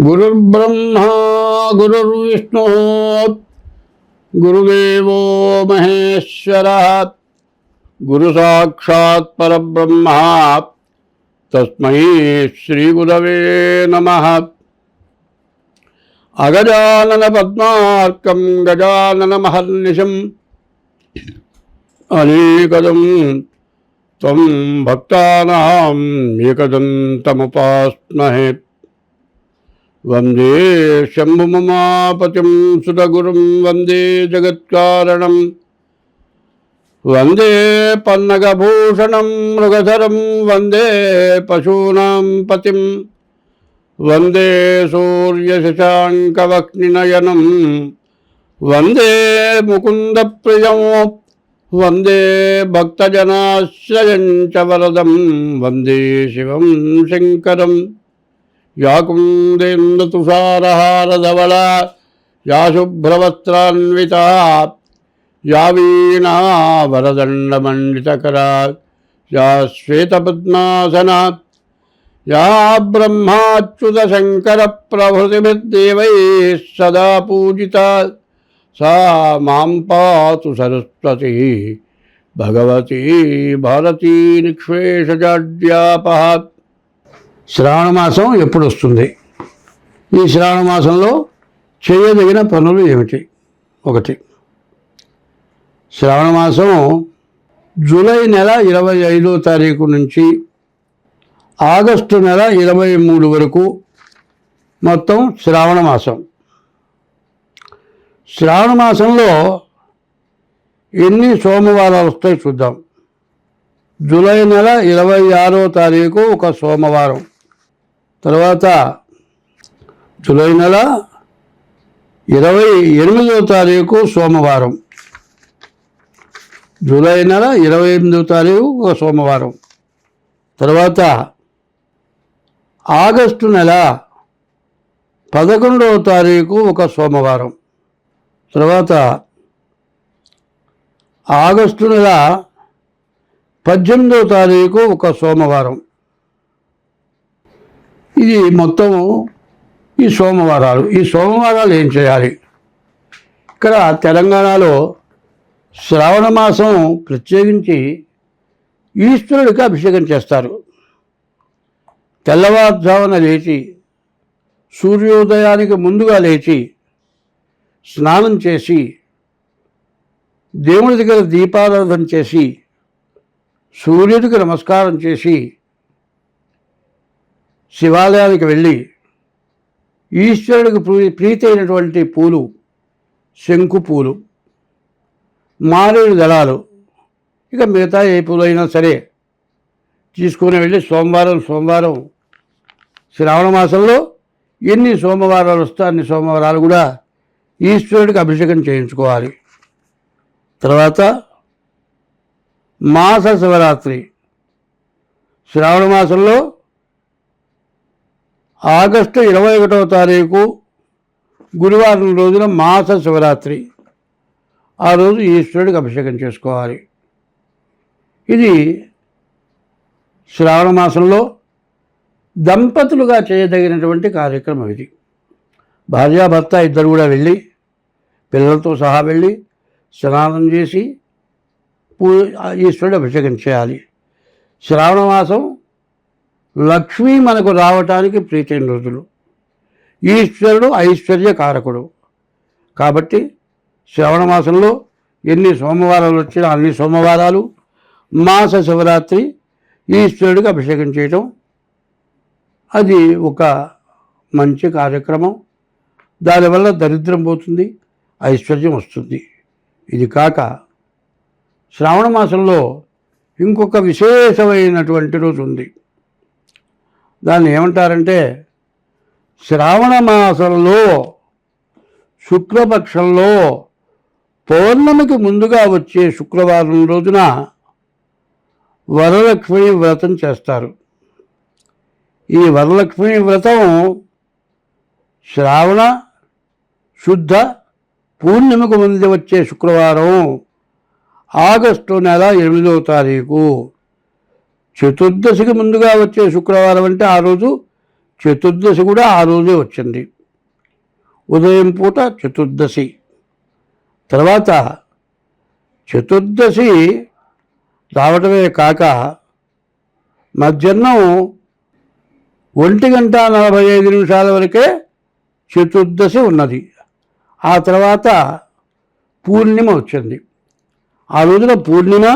गुरुर्ब्रह्मा, गुरुर्विष्णु, गुरुदेव महेश्वर गुरु गुरुसाक्षात् परब्रह्म, तस्मै अगजानन नमः। गजानन गजाननमहर्निशम् अनेकदं त्वं भक्तानाम् एकदन्तमुपास्महे வந்தே சம்புமமாபதிம் சுதகுரும் வந்தே ஜெகத்காரணம். வந்தே பன்னகபூஷணம் மிருகதரம் வந்தே பசூனாம் பதிம். வந்தே சூரியசசாங்கவக்னிநயனம் வந்தே முகுந்தப்பிரியம். வந்தே பக்தஜனாசிரயஞ்ச வரதம். வந்தே சிவம் சங்கரம். या कुन्देन्दुतुषारहारधवला या शुभ्रवस्त्रान्विता या वीणा वरदण्डमण्डितकरा या श्वेतपद्मासना या ब्रह्माच्युतशङ्करप्रभृतिभिर्देवैः सदा पूजिता, सा माँ पातु सरस्वती, भगवती भारती निक्षेषजाड्यापः శ్రావణ మాసం ఎప్పుడు వస్తుంది? ఈ శ్రావణ మాసంలో చేయదగిన పనులు ఏమిటి? ఒకటి. శ్రావణ మాసం జూలై నెల ఇరవై ఐదో తారీఖు నుంచి ఆగస్టు నెల ఇరవై మూడు వరకు మొత్తం శ్రావణ మాసం. శ్రావణ మాసంలో ఎన్ని సోమవారాలు వస్తాయి చూద్దాం. జూలై నెల ఇరవై ఆరో తారీఖు ఒక సోమవారం. తర్వాత జూలై నెల ఇరవై ఎనిమిదో తారీఖు సోమవారం. జూలై నెల ఇరవై ఎనిమిదో తారీఖు ఒక సోమవారం. తర్వాత ఆగస్టు నెల పదకొండవ తారీఖు ఒక సోమవారం. తర్వాత ఆగస్టు నెల పద్దెనిమిదవ తారీఖు ఒక సోమవారం. ఇది మొత్తం ఈ సోమవారాలు. ఈ సోమవారాలు ఏం చేయాలి? ఇక్కడ తెలంగాణలో శ్రావణ మాసం ప్రత్యేకించి ఈశ్వరుడికి అభిషేకం చేస్తారు. తెల్లవారుజామున లేచి సూర్యోదయానికి ముందుగా లేచి స్నానం చేసి దేవుడి దగ్గర దీపారాధన చేసి సూర్యుడికి నమస్కారం చేసి శివాలయానికి వెళ్ళి ఈశ్వరుడికి ప్రీ ప్రీతి అయినటువంటి పూలు శంకు పూలు మారేడు దళాలు ఇక మిగతా ఏ పూలు అయినా సరే తీసుకుని వెళ్ళి సోమవారం సోమవారం శ్రావణ మాసంలో ఎన్ని సోమవారాలు వస్తే అన్ని సోమవారాలు కూడా ఈశ్వరుడికి అభిషేకం చేయించుకోవాలి. తర్వాత మాస శివరాత్రి. శ్రావణ మాసంలో ఆగస్టు ఇరవై ఒకటవ తారీఖు గురువారం రోజున మాస శివరాత్రి. ఆ రోజు ఈశ్వరుడికి అభిషేకం చేసుకోవాలి. ఇది శ్రావణ మాసంలో దంపతులుగా చేయదగినటువంటి కార్యక్రమం ఇది. భార్యాభర్త ఇద్దరు కూడా వెళ్ళి పిల్లలతో సహా వెళ్ళి స్నానం చేసి పూ ఈశ్వరుడు అభిషేకం చేయాలి. శ్రావణ మాసం లక్ష్మి మనకు రావటానికి ప్రీతైన రోజులు ఈశ్వరుడు ఐశ్వర్య కారకుడు కాబట్టి శ్రవణ మాసంలో ఎన్ని సోమవారాలు వచ్చినా అన్ని సోమవారాలు మాస శివరాత్రి ఈశ్వరుడికి అభిషేకం చేయటం అది ఒక మంచి కార్యక్రమం. దానివల్ల దరిద్రం పోతుంది ఐశ్వర్యం వస్తుంది. ఇది కాక శ్రావణ మాసంలో ఇంకొక విశేషమైనటువంటి రోజు ఉంది. దాన్ని ఏమంటారంటే శ్రావణ మాసంలో శుక్లపక్షంలో పౌర్ణమికి ముందుగా వచ్చే శుక్రవారం రోజున వరలక్ష్మి వ్రతం చేస్తారు. ఈ వరలక్ష్మి వ్రతం శ్రావణ శుద్ధ పూర్ణిమకు ముందు వచ్చే శుక్రవారం ఆగస్టు నెల ఎనిమిదవ తారీఖు. చతుర్దశికి ముందుగా వచ్చే శుక్రవారం అంటే ఆ రోజు చతుర్దశి కూడా ఆ రోజే వచ్చింది. ఉదయం పూట చతుర్దశి. తర్వాత చతుర్దశి రావటమే కాక మధ్యాహ్నం ఒంటి గంట నలభై ఐదు నిమిషాల వరకే చతుర్దశి ఉన్నది. ఆ తర్వాత పూర్ణిమ వచ్చింది. ఆ రోజున పూర్ణిమ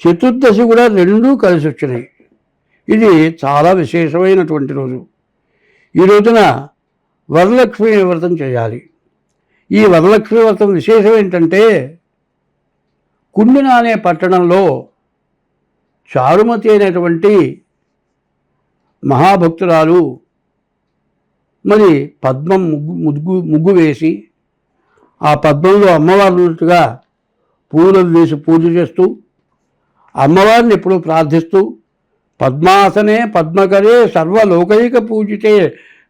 చతుర్దశి కూడా రెండూ కలిసి వచ్చినాయి. ఇది చాలా విశేషమైనటువంటి రోజు. ఈ రోజున వరలక్ష్మి వ్రతం చేయాలి. ఈ వరలక్ష్మి వ్రతం విశేషం ఏంటంటే కుండిన అనే పట్టణంలో చారుమతి అయినటువంటి మహాభక్తురాలు మరి పద్మం ముగ్గు ముగ్గు ముగ్గు వేసి ఆ పద్మంలో అమ్మవారు ఉన్నట్టుగా పూలను వేసి పూజ చేస్తూ అమ్మవారిని ఎప్పుడూ ప్రార్థిస్తూ పద్మాసనే పద్మకరే సర్వలోకైక పూజితే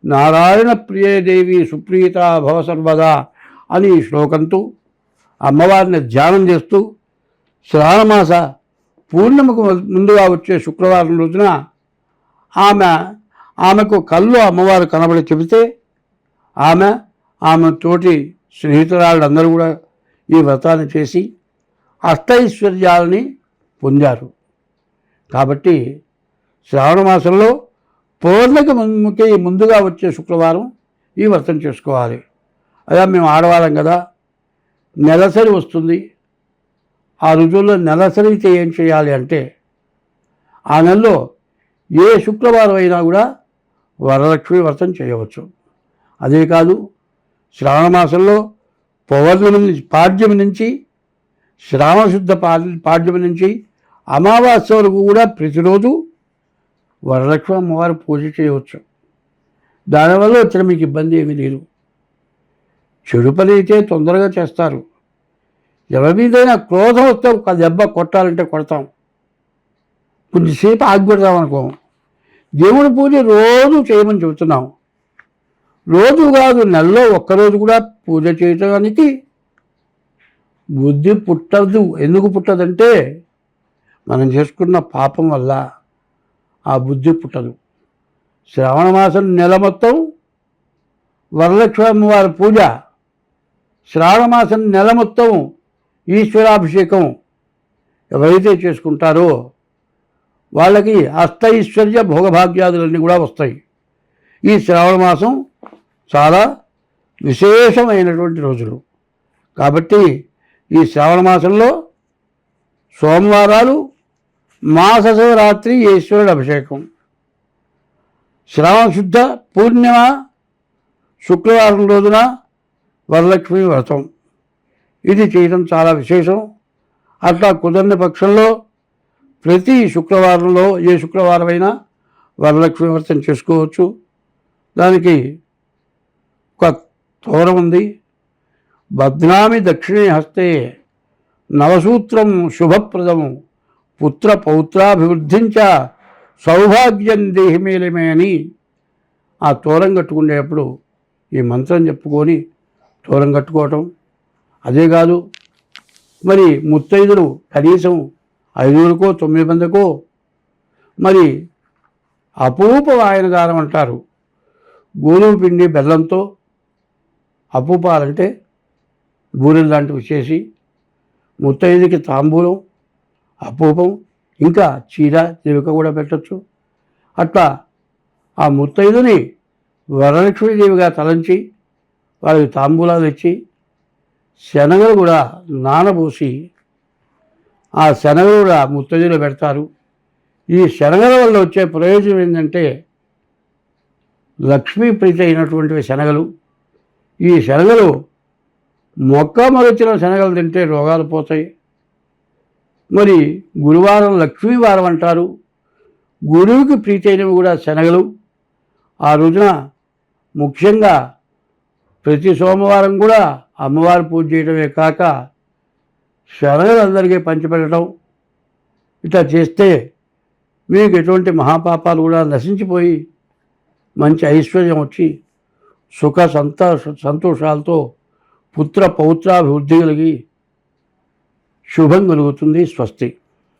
నారాయణ ప్రియదేవి సుప్రీత భవ సర్వదా అని ఈ శ్లోకంతో అమ్మవారిని ధ్యానం చేస్తూ శ్రావణమాస పూర్ణిమకు ముందుగా వచ్చే శుక్రవారం రోజున ఆమె ఆమెకు కళ్ళు అమ్మవారు కనబడి చెబితే ఆమె ఆమె తోటి స్నేహితురాళ్ళందరూ కూడా ఈ వ్రతాన్ని చేసి అష్టైశ్వర్యాలని పొందారు. కాబట్టి శ్రావణ మాసంలో పౌర్ణమికి ముందుగా వచ్చే శుక్రవారం ఈ వ్రతం చేసుకోవాలి. అదే మేము ఆడవాళ్ళం కదా నెలసరి వస్తుంది. ఆ రుజువుల్లో నెలసరి అయితే ఏం చేయాలి అంటే ఆ నెలలో ఏ శుక్రవారం అయినా కూడా వరలక్ష్మి వ్రతం చేయవచ్చు. అదే కాదు శ్రావణ మాసంలో పౌర్ణమి నుంచి పాడ్యమి నుంచి శ్రావణశుద్ధ పా పాడ్యమి నుంచి అమావాస్య వరకు కూడా ప్రతిరోజు వరలక్ష్మి అమ్మవారు పూజ చేయవచ్చు. దానివల్ల వచ్చిన మీకు ఇబ్బంది ఏమీ లేదు. చెడు పని అయితే తొందరగా చేస్తారు. ఎవరి మీదైనా క్రోధం వస్తే ఒక దెబ్బ కొట్టాలంటే కొడతాం. కొద్దిసేపు ఆగిపెడతాం అనుకో. దేవుడి పూజ రోజు చేయమని చెబుతున్నాం. రోజు కాదు నెలలో ఒక్కరోజు కూడా పూజ చేయడానికి బుద్ధి పుట్టదు. ఎందుకు పుట్టదంటే మనం చేసుకున్న పాపం వల్ల ఆ బుద్ధి పుట్టదు. శ్రావణ మాసం నెల మొత్తం వరలక్ష్మి వారి పూజ శ్రావణ మాసం నెల మొత్తం ఈశ్వరాభిషేకం ఎవరైతే చేసుకుంటారో వాళ్ళకి అష్టైశ్వర్య భోగభాగ్యాదులన్నీ కూడా వస్తాయి. ఈ శ్రావణ మాసం చాలా విశేషమైనటువంటి రోజులు. కాబట్టి ఈ శ్రావణ మాసంలో సోమవారాలు మాస శివరాత్రి ఈశ్వరుడు అభిషేకం. శ్రావణ శుద్ధ పూర్ణిమ శుక్రవారం రోజున వరలక్ష్మి వ్రతం. ఇది చేయడం చాలా విశేషం. అట్లా కుదరని పక్షంలో ప్రతి శుక్రవారంలో ఏ శుక్రవారమైనా వరలక్ష్మి వ్రతం చేసుకోవచ్చు. దానికి ఒక తోరం ఉంది బద్నామి దక్షిణే హస్తే నవసూత్రం శుభప్రదము. పుత్ర పౌత్రాభివృద్ధించ సౌభాగ్యం దేహిమేలమే అని ఆ తోరం కట్టుకునేటప్పుడు ఈ మంత్రం చెప్పుకొని తోరం కట్టుకోవటం. అదే కాదు మరి ముత్తైదులు కనీసం ఐదుగురికో తొమ్మిది మందికో మరి అపూప వాయనదానం అంటారు. గోధుమ పిండి బెల్లంతో అపూపాలంటే బూరెలు లాంటివి చేసి ముత్తైదుకి తాంబూలం అపూపం ఇంకా చీర జీవిక కూడా పెట్టచ్చు. అట్లా ఆ ముత్తైదుని వరలక్ష్మీదేవిగా తలంచి వాళ్ళకి తాంబూలాలు ఇచ్చి శనగలు కూడా నానబోసి ఆ శనగలు కూడా ముత్తైదులో పెడతారు. ఈ శనగల వల్ల వచ్చే ప్రయోజనం ఏంటంటే లక్ష్మీ ప్రీతి అయినటువంటివి శనగలు. ఈ శనగలు మొక్క మొదచిన శనగలు తింటే రోగాలు పోతాయి. మరి గురువారం లక్ష్మీవారం అంటారు. గురువుకి ప్రీతైనవి కూడా శనగలు. ఆ రోజున ముఖ్యంగా ప్రతి సోమవారం కూడా అమ్మవారు పూజ చేయడమే కాక శనగలు అందరికీ పంచిపెట్టడం. ఇట్లా చేస్తే మీకు ఎటువంటి మహాపాపాలు కూడా నశించిపోయి మంచి ఐశ్వర్యం వచ్చి సుఖ సంతోష సంతోషాలతో పుత్ర పౌత్రాభివృద్ధి కలిగి శుభం కలుగుతుంది స్వస్తి.